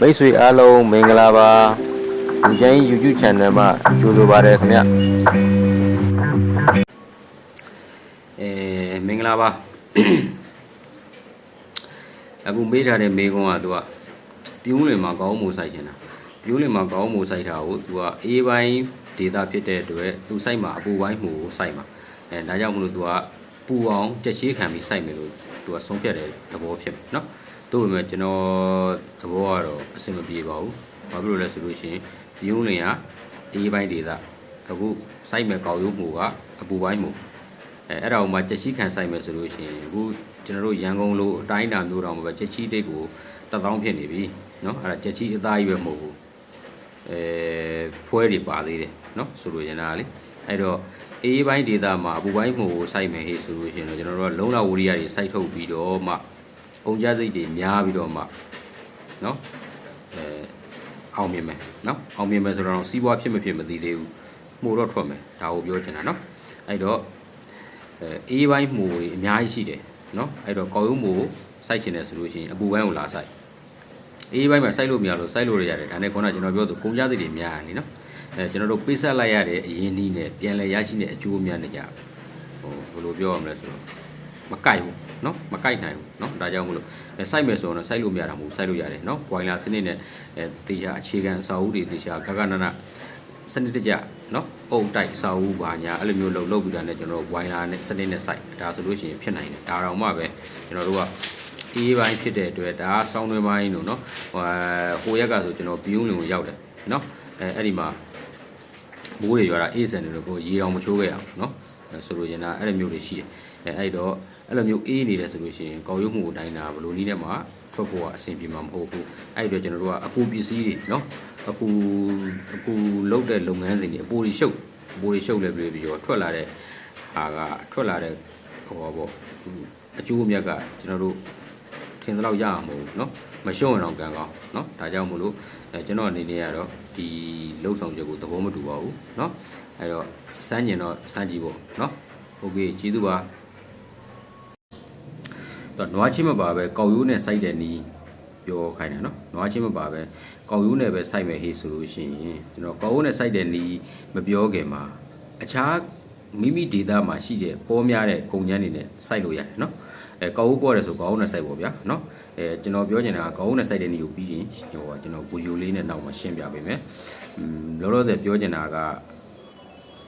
မိတ်ဆွေအားလုံးမင်္ဂလာပါလူချင်း YouTube channel မှာကြိုဆိုပါရခင်ဗျအဲမင်္ဂလာပါအခုမေးထားတဲ့မေးခွန်းကသူကပြူးလင်မှာကောင်းမှုစိုက်ချင်တာပြူးလင်မှာကောင်းမှုစိုက်တာကိုသူကအေးပိုင်းဒေတာဖြစ်တဲ့အတွက်သူစိုက်မှာအပူပိုင်းမှုကိုစိုက်မှာအဲဒါကြောင့်မလို့သူကပူအောင်ကြက်ရှိခံပြီးစိုက်မယ်လို့သူကဆုံးဖြတ်တဲ့သဘောဖြစ်မယ်နော် တို့ပေမဲ့ကျွန်တော်သဘောကတော့အဆင်မပြေပါဘူး။ဘာဖြစ်လို့လဲဆိုလို့ရှိရင်ဒီုံလင်ကအေးပိုင်းဒေသအခုစိုက်မဲ့ကောက်ရုပ်မှုကအပူပိုင်းမှုအဲအဲ့ဒါကိုမှချက်ချီခံစိုက်မဲ့ဆိုလို့ရှိရင်အခုကျွန်တော်တို့ရန်ကုန်လိုအတိုင်းအတာမျိုးတောင်ပဲချက်ချီတိတ်ကိုတစ်သောင်းဖြစ်နေပြီเนาะအဲ့ဒါချက်ချီအသားကြီးပဲမဟုတ်ဘူးအဲဖွဲတွေပါသေးတယ်เนาะဆိုလိုချင်တာကလေအဲ့တော့အေးပိုင်းဒေသမှာအပူပိုင်းမှုကိုစိုက်မယ်ဟေ့ဆိုလို့ရှိရင်တော့ကျွန်တော်တို့ကလုံလဝရိယတွေစိုက်ထုတ်ပြီးတော့မှ ကုန်ကြစိတ်တွေများပြီးတော့မှနော်အဲအောင်မြင်မယ်နော်အောင်မြင်မယ်ဆိုတော့စီးပွားဖြစ်မဖြစ်မသိသေးဘူးမှုတော့ထွက်မယ်ဒါကိုပြောချင်တာနော်အဲ့တော့အဲအေးပိုင်းမှုတွေအများကြီးရှိတယ်နော်အဲ့တော့ကောက်ရုံးမှုကိုစိုက်ချင်တယ်ဆိုလို့ရှိရင်အပူပိုင်းကိုလာစိုက်အေးပိုင်းမှာစိုက်လို့မရလို့စိုက်လို့ရတယ်ဒါနဲ့ခေါင်းကကျွန်တော်ပြောသူကုန်ကြစိတ်တွေများနေနော်အဲကျွန်တော်တို့ပေးဆက်လိုက်ရတဲ့အရင်နည်းနဲ့ပြန်လဲရရှိတဲ့အကျိုးများနေကြဟိုဘယ်လိုပြောရမလဲဆိုတော့ မကိုက်ဘူးเนาะမကိုက်နိုင်ဘူးเนาะဒါကြောင့်မလို့အဲစိုက်မယ်ဆိုတော့စိုက်လို့မရတာမဟုတ်စိုက်လို့ရတယ်เนาะဘွိုင်လာစနစ်နဲ့အဲတေချာအခြေခံအစာအုပ်တွေတေချာဂဂနနစနစ်တကျเนาะအုပ်တိုက်အစာအုပ်ပါညာအဲ့လိုမျိုးလှုပ်လှုပ်ပြီးတာနဲ့ကျွန်တော်တို့ဘွိုင်လာနဲ့စနစ်နဲ့စိုက်ဒါဆိုလို့ရှိရင်ဖြစ်နိုင်တယ်ဒါတော့မှပဲကျွန်တော်တို့ကအေးပိုင်းဖြစ်တဲ့အတွက်ဒါဆောင်းတွင်းပိုင်းလို့เนาะဟိုဟိုရက်ကဆိုကျွန်တော်ဘီယုံလင်ကိုရောက်တယ်เนาะအဲအဲ့ဒီမှာမိုးတွေရွာတာအေးစံတယ်လို့ကိုရေအောင်မချိုးခဲ့အောင်เนาะအဲ ဆိုလိုချင်တာအဲ့လိုမျိုးတွေရှိတယ်အဲအဲ့တော့ အဲ့လိုမျိုးအေးနေတယ်ဆိုလို့ရှိရင်ကောက်ရုပ်မှုကိုတိုင်းတာဘယ်လိုနည်းနဲ့မှထွက်ဖို့ကအဆင်ပြေမှာမဟုတ်ဘူးအဲ့ဒီတော့ကျွန်တော်တို့ကအပူပစ္စည်းတွေเนาะအပူအပူလုတ်တဲ့လုပ်ငန်းစဉ်တွေအပူတွေရှုပ်အပူတွေရှုပ်လဲပြီးပြီးတော့ထွက်လာတဲ့ဟာကထွက်လာတဲ့ဟိုပါပေါ့အကျိုးအမြတ်ကကျွန်တော်တို့ထင်သလောက်ရအောင်မဟုတ်ဘူးเนาะမရှုံးရင်တော့ကံကောင်းเนาะဒါကြောင့်မို့လို့အဲကျွန်တော်အနေနဲ့ကတော့ဒီလှုပ်ဆောင်ချက်ကိုသဘောမတူပါဘူးเนาะ အဲ့တော့စမ်းကျင်တော့စမ်းကြည့်ပေါ့เนาะโอเคကျေးဇူးပါ တော့နွားချင်းမပါပဲကောက်ရိုးနဲ့စိုက်တဲ့နီးပြောခိုင်းတယ်နော်နွားချင်းမပါပဲကောက်ရိုးနဲ့ပဲစိုက်မယ်ဟေ့ဆိုလို့ရှိရင်ကျွန်တော်ကောက်ရိုးနဲ့စိုက်တဲ့နီးမပြောခင်မှာအခြားမိမိဒေတာမှာရှိတဲ့ပေါ်များတဲ့ကုန်ကျန်းတွေနဲ့စိုက်လို့ရတယ်နော်အဲကောက်ရိုးပေါ်တယ်ဆိုကောက်ရိုးနဲ့စိုက်ပေါ့ဗျာနော်အဲကျွန်တော်ပြောချင်တာကကောက်ရိုးနဲ့စိုက်တဲ့နီးကိုပြီးရင်ဟိုကျွန်တော်ဗီဒီယိုလေးနဲ့နောက်မှရှင်းပြပေးမယ်อืมလောလောဆယ်ပြောချင်တာက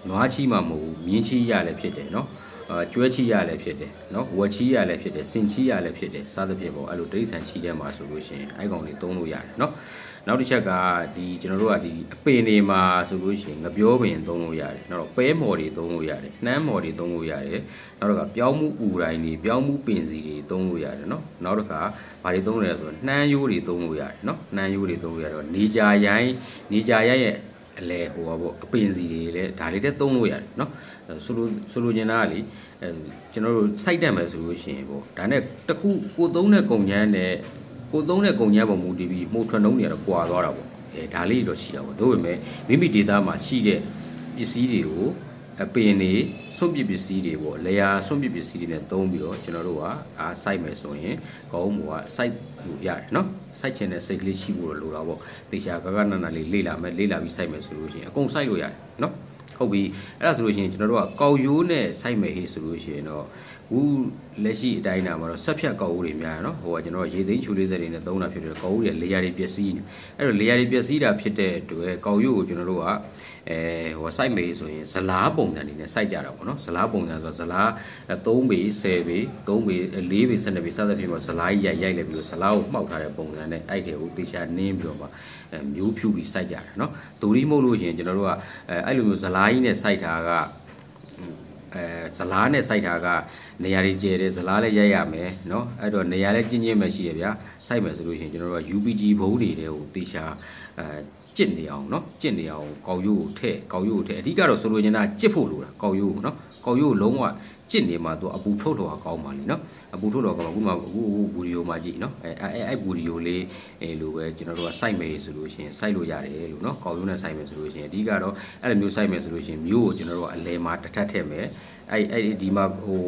နွားချီမှမဟုတ်ဘူးမြင်းချီရလည်းဖြစ်တယ်နော်အဲကျွဲချီရလည်းဖြစ်တယ်နော်ဝက်ချီရလည်းဖြစ်တယ်စင်ချီရလည်းဖြစ်တယ်စသဖြင့်ပေါ့အဲ့လိုတိရစ္ဆာန်ချီထဲမှာဆိုလို့ရှိရင်အဲ့ကောင်တွေသုံးလို့ရတယ်နော်နောက်တစ်ချက်ကဒီကျွန်တော်တို့ကဒီအပင်တွေမှာဆိုလို့ရှိရင်ငပြောပင်သုံးလို့ရတယ်နောက်တော့ပဲမော်တွေသုံးလို့ရတယ်နှမ်းမော်တွေသုံးလို့ရတယ်နောက်တော့ကပြောင်းမှုအူတိုင်းတွေပြောင်းမှုပင်စီတွေသုံးလို့ရတယ်နော်နောက်တစ်ခါဘာတွေသုံးရလဲဆိုတော့နှမ်းရိုးတွေသုံးလို့ရတယ်နော်နှမ်းရိုးတွေသုံးလို့ရတော့နေကြာရိုင်းနေကြာရိုင်းရဲ့ အလဲဟိုပါပေါ့အပင်စီတွေလည်းဒါလေးတည်းသုံးလို့ရတယ်เนาะဆိုလိုဆိုလိုချင်တာကလေအဲကျွန်တော်တို့စိုက်တတ်မယ်ဆိုလို့ရှိရင်ပေါ့ဒါနဲ့တခုကိုသုံးတဲ့ကုန်ချမ်းနဲ့ကိုသုံးတဲ့ကုန်ချမ်းပုံမူတည်ပြီးမှုထွန်းနှုံးတွေကတော့ကွာသွားတာပေါ့အဲဒါလေးတော့ရှိတာပေါ့ဒါပေမဲ့မိမိဒေတာမှာရှိတဲ့ပစ္စည်းတွေကို အပင်တွေစွန့်ပစ်ပစ္စည်းတွေပေါ့လေယာစွန့်ပစ်ပစ္စည်းတွေနဲ့သုံးပြီးတော့ကျွန်တော်တို့ကအားစိုက်မယ်ဆိုရင်ကောင်းမှုကစိုက်လို့ရတယ်နော်စိုက်ချင်တဲ့စိတ်ကလေးရှိဖို့လိုတာပေါ့တေချာကကနနလေးလေ့လာမယ်လေ့လာပြီးစိုက်မယ်ဆိုလို့ရှိရင်အကုန်စိုက်လို့ရတယ်နော်ဟုတ်ပြီအဲ့ဒါဆိုလို့ရှိရင်ကျွန်တော်တို့ကကောက်ရိုးနဲ့စိုက်မယ်ဟေးဆိုလို့ရှိရင်တော့ ခုလက်ရှိအတိုင်းအတာမှာတော့ဆက်ဖြတ်ကောက်ရိုးတွေများတယ်နော်ဟိုကကျွန်တော်ရေသိမ်းချူလေးစက်တွေနဲ့သုံးတာဖြစ်တယ်ကောက်ရိုးတွေလေယာတွေပျက်စီးနေအဲ့တော့လေယာတွေပျက်စီးတာဖြစ်တဲ့အတွက်ကောက်ရိုးကိုကျွန်တော်တို့ကအဲဟိုစိုက်မယ်ဆိုရင်ဇလားပုံစံနေနဲ့စိုက်ကြတာပေါ့နော်ဇလားပုံစံဆိုတော့ဇလား3ပေ10ပေ3ပေ4ပေ12ပေစသဖြင့်ပေါ့ဇလားကြီးရိုက်ရိုက်လိုက်ပြီးတော့ဇလားကိုမှောက်ထားတဲ့ပုံစံနဲ့အဲ့ဒီကိုတေချာနင်းပြီးတော့မှအဲမျိုးဖြူပြီးစိုက်ကြတာနော်ဒူရီမဟုတ်လို့ရှိရင်ကျွန်တော်တို့ကအဲအဲ့လိုမျိုးဇလားကြီးနဲ့စိုက်တာက အဲဇလားနဲ့စိုက်တာကနေရာတွေကျဲတယ်ဇလားလည်းရိုက်ရမယ်เนาะအဲ့တော့နေရာလည်းကျင်းချင်းပဲရှိရဗျာစိုက်မယ်ဆိုလို့ရှိရင်ကျွန်တော်တို့က UPG ဘုံတွေတဲ့ကိုတေချာအဲကျစ်နေအောင်เนาะကျစ်နေအောင်ကောက်ရိုးကိုထည့်ကောက်ရိုးကိုထည့်အဓိကတော့ဆိုလိုချင်တာကျစ်ဖို့လိုတာကောက်ရိုးကိုเนาะကောက်ရိုးကိုလုံးဝ ကျင့်နေမှာသူအပူထုတ်လောကောင်းပါလေနော်အပူထုတ်လောကောင်းအခုမှအခုအခုဗီဒီယိုမှာကြည့်နော်အဲအဲအဲဗီဒီယိုလေးအဲလိုပဲကျွန်တော်တို့ကစိုက်မယ်ဆိုလို့ရှိရင်စိုက်လို့ရတယ်လို့နော်ကောက်ရုံးနဲ့စိုက်မယ်ဆိုလို့ရှိရင်အဓိကတော့အဲ့လိုမျိုးစိုက်မယ်ဆိုလို့ရှိရင်မျိုးကိုကျွန်တော်တို့ကအလဲမှာတစ်ထပ်ထည့်မယ်အဲ့အဲ့ဒီမှာဟို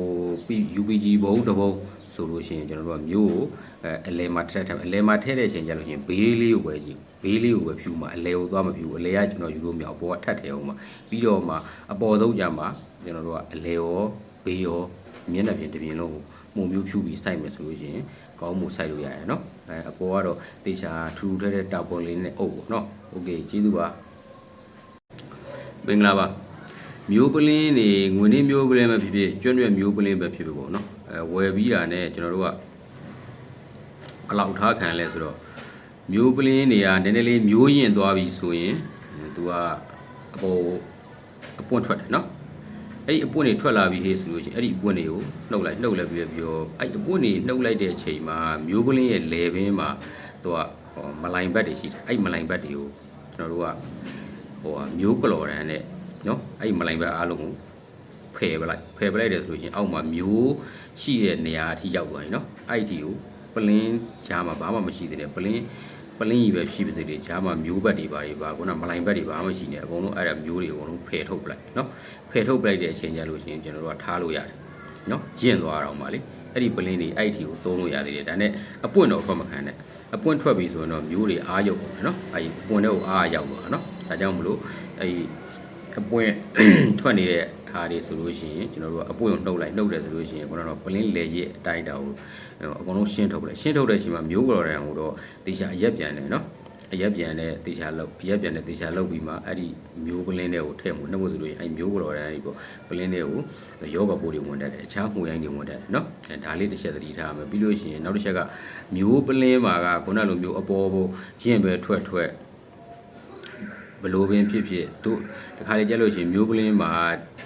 UPG ဘုံတစ်ဘုံဆိုလို့ရှိရင်ကျွန်တော်တို့ကမျိုးကိုအဲအလဲမှာထည့်ထည့်အလဲမှာထည့်တဲ့အချိန်ကျလို့ရှိရင်ဘေးလေးကိုပဲကြည့်ဘေးလေးကိုပဲဖြူမှာအလဲကိုသွားမဖြူအလဲကကျွန်တော်ယူလို့မရအပေါ်ကထပ်ထည့်အောင်မှာပြီးတော့မှအပေါ်ဆုံးကြမှာကျွန်တော်တို့ကအလဲရော ဘေးရောမျက်နှာပြင်တစ်ပြင်လုံးကိုမှုမျိုးဖြူပြီးစိုက်မယ်ဆိုလို့ရှိရင်ကောင်းမှုစိုက်လို့ရတယ်နော်အဲအပေါ်ကတော့တေချာထူထူထဲတဲ့တာပေါ်လေးနဲ့အုပ်ပေါ့နော်โอเคကျေးဇူးပါမင်္ဂလာပါ မျိုးပလင်းနေငွေနှင်းမျိုးပလင်းပဲဖြစ်ဖြစ်ကျွတ်ကျွတ်မျိုးပလင်းပဲဖြစ်ဖြစ်ပေါ့နော်အဲဝယ်ပြီးတာနဲ့ကျွန်တော်တို့ကဘယ်လောက်ထားခံလဲဆိုတော့မျိုးပလင်းတွေကနည်းနည်းလေးမျိုးရင်သွားပြီဆိုရင်သူကအပေါ်အပွင့်ထွက်တယ်နော် အဲ့ဒီအပွင့်တွေထွက်လာပြီဟေးဆိုလို့ရှိရင်အဲ့ဒီအပွင့်တွေကိုနှုတ်လိုက်နှုတ်လိုက်ပြီးတော့ပြောအဲ့ဒီအပွင့်တွေနှုတ်လိုက်တဲ့အချိန်မှာမျိုးပလင်းရဲ့လေပင်မှာသူကဟောမလိုင်ဘက်တွေရှိတယ်အဲ့ဒီမလိုင်ဘက်တွေကိုကျွန်တော်တို့ကဟိုဟာမျိုးကလော်တန်းနဲ့နော်အဲ့ဒီမလိုင်ဘက်အားလုံးကိုဖယ်ပလိုက်ဖယ်ပလိုက်တယ်ဆိုလို့ရှိရင်အောက်မှာမျိုးရှိတဲ့နေရာအထိရောက်သွားပြီနော်အဲ့ဒီကိုပလင်းဂျားမှာဘာမှမရှိသေးတယ်ပလင်း ပလင်းကြီးပဲရှိပါစေတယ်ဂျားမှာမျိုးဘက်တွေပါတွေပါခုနမလိုင်ဘက်တွေဘာမှမရှိနေအကုန်လုံးအဲ့ဒါမျိုးတွေအကုန်လုံးဖယ်ထုတ်ပလိုက်နော်ဖယ်ထုတ်ပလိုက်တဲ့အချိန်ကျလို့ရှိရင်ကျွန်တော်တို့ကထားလို့ရတယ်နော်ရင့်သွားတော့မှလေအဲ့ဒီပလင်းတွေအဲ့ဒီကိုသုံးလို့ရသေးတယ်ဒါနဲ့အပွင့်တော့ထွက်မခံနဲ့အပွင့်ထွက်ပြီဆိုရင်တော့မျိုးတွေအားရုပ်ပါမယ်နော်အဲ့ဒီအပွင့်တဲ့ကိုအားရောက်သွားနော်ဒါကြောင့်မလို့အဲ့ဒီအပွင့်ထွက်နေတဲ့ ဟာတွေဆိုလို့ရှိရင်ကျွန်တော်တို့ကအပွင့်ကိုနှုတ်လိုက်နှုတ်တယ်ဆိုလို့ရှိရင်ခုနကတော့ပလင်းလေရဲ့အတိုင်းတာကိုအကုန်လုံးရှင်းထုတ်ပလိုက်ရှင်းထုတ်တဲ့အချိန်မှာမျိုးကြော်တယ်ဟိုတော့တေချာအရက်ပြန်တယ်နော်အရက်ပြန်တဲ့တေချာလောက်အရက်ပြန်တဲ့တေချာလောက်ပြီးမှအဲ့ဒီမျိုးပလင်းတွေကိုထည့်မှုနှုတ်ဖို့ဆိုလို့ရှိရင်အဲ့မျိုးကြော်တယ်အဲ့ဒီပေါ့ပလင်းတွေကိုယောဂပိုးတွေဝင်တတ်တယ်အခြားမှုရိုင်းတွေဝင်တတ်တယ်နော်အဲဒါလေးတစ်ချက်သတိထားရမယ်ပြီးလို့ရှိရင်နောက်တစ်ချက်ကမျိုးပလင်းမှာကခုနလိုမျိုးအပေါ်ပေါ်ရင့်ပဲထွက်ထွက် ဘလို့ပင်ဖြစ်ဖြစ်တို့တခါလေကြက်လို့ရှိရင်မျိုးပလင်းမှာ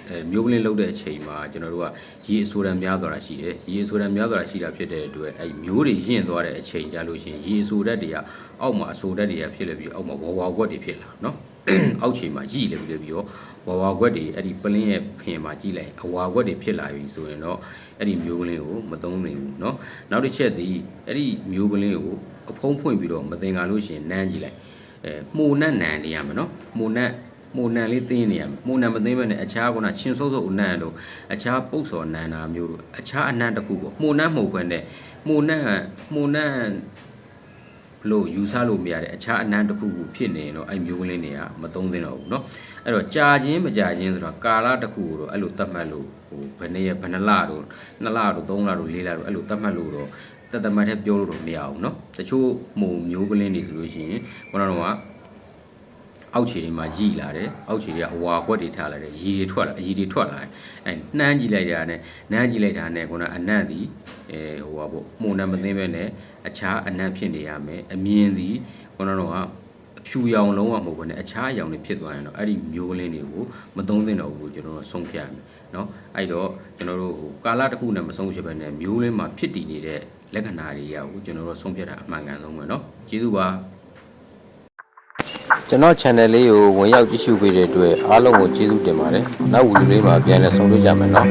အဲမျိုးပလင်းလုတ်တဲ့အချိန်မှာကျွန်တော်တို့ကရေအဆိုးတမ်းများသွားတာရှိတယ်ရေအဆိုးတမ်းများသွားတာရှိတာဖြစ်တဲ့အတွက်အဲမျိုးတွေရင့်သွားတဲ့အချိန်ကြလို့ရှိရင်ရေအဆိုးဓာတ်တွေကအောက်မှာအဆိုးဓာတ်တွေကဖြစ်လေပြီးအောက်မှာဝဝကွက်တွေဖြစ်လာနော် အောက်ခြေမှာကြီးလေပြီးပြီးတော့ဝဝကွက်တွေအဲ့ဒီပလင်းရဲ့ဖင်မှာကြီးလိုက်အဝါကွက်တွေဖြစ်လာပြီဆိုရင်တော့အဲ့ဒီမျိုးပလင်းကိုမသုံးနိုင်ဘူးเนาะနောက်တစ်ချက်ဒီအဲ့ဒီမျိုးပလင်းကိုအဖုံးဖွင့်ပြီးတော့မသင်္ကာလို့ရှိရင်နမ်းကြည့်လိုက် အဲမှုနတ်နန်နေရမယ်နော်မှုနတ်မှုနန်လေးသိနေရမယ်မှုနန်မသိမဲ့နဲ့အခြားကနာချင်းစိုးစိုးအနံ့တို့အခြားပုတ်စော်နန်နာမျိုးတို့အခြားအနံ့တစ်ခုပေါ့မှုနတ်မှုခွင့်နဲ့မှုနတ်မှုနတ်လို့ယူဆလို့မရတဲ့အခြားအနံ့တစ်ခုခုဖြစ်နေရင်တော့အဲ့မျိုးကလေးတွေကမသုံးသင့်တော့ဘူးเนาะအဲ့တော့ကြာချင်းမကြာချင်းဆိုတော့ကာလတစ်ခုကိုတော့အဲ့လိုသတ်မှတ်လို့ဟိုဘယ်နှစ်ရက်ဘယ်နှစ်လတို့နှစ်လတို့သုံးလတို့လေးလတို့အဲ့လိုသတ်မှတ်လို့တော့ တတ်တမတ်တဲ့ပြောလို့တော့မရဘူးเนาะတချို့မှုမျိုးကလေးတွေဆိုလို့ရှိရင်ခုနကတော့က အောက်ခြေတွေမှာရည်လာတယ်အောက်ခြေတွေကအဝါကွက်တွေထားလာတယ်ရေတွေထွက်လာအရေတွေထွက်လာတယ်အဲနှမ်းကြည့်လိုက်တာနဲ့နမ်းကြည့်လိုက်တာနဲ့ခုနအနံ့သည်အဲဟိုပါပေါ့မှုန်နံမသိပဲနဲ့အခြားအနံ့ဖြစ်နေရမယ်အမြင်သည်ခုနတော့ကအဖြူရောင်လုံးဝမဟုတ်ဘဲနဲ့အခြားအရောင်တွေဖြစ်သွားရင်တော့အဲ့ဒီမျိုးကလေးတွေကိုမသုံးသင့်တော့ဘူးလို့ကျွန်တော်တို့ဆုံးဖြတ်ရမယ်เนาะအဲ့တော့ကျွန်တော်တို့ဟိုကာလတစ်ခုနဲ့မဆုံးဖြတ်ဘဲနဲ့မျိုးလေးမှာဖြစ်တည်နေတဲ့ လက္ခဏာတွေရကိုကျွန်တော်တို့ဆုံးဖြတ်တာအမှန်ကန်ဆုံးပဲเนาะကျေးဇူးပါ ကျွန်တော် channel လေးကိုဝင်ရောက်ကြည့်ရှုပေးတဲ့အတွက်အားလုံးကိုကျေးဇူးတင်ပါတယ်နောက်ဗီဒီယိုလေးမှာပြန်လည်ဆုံတွေ့ကြမယ်နော်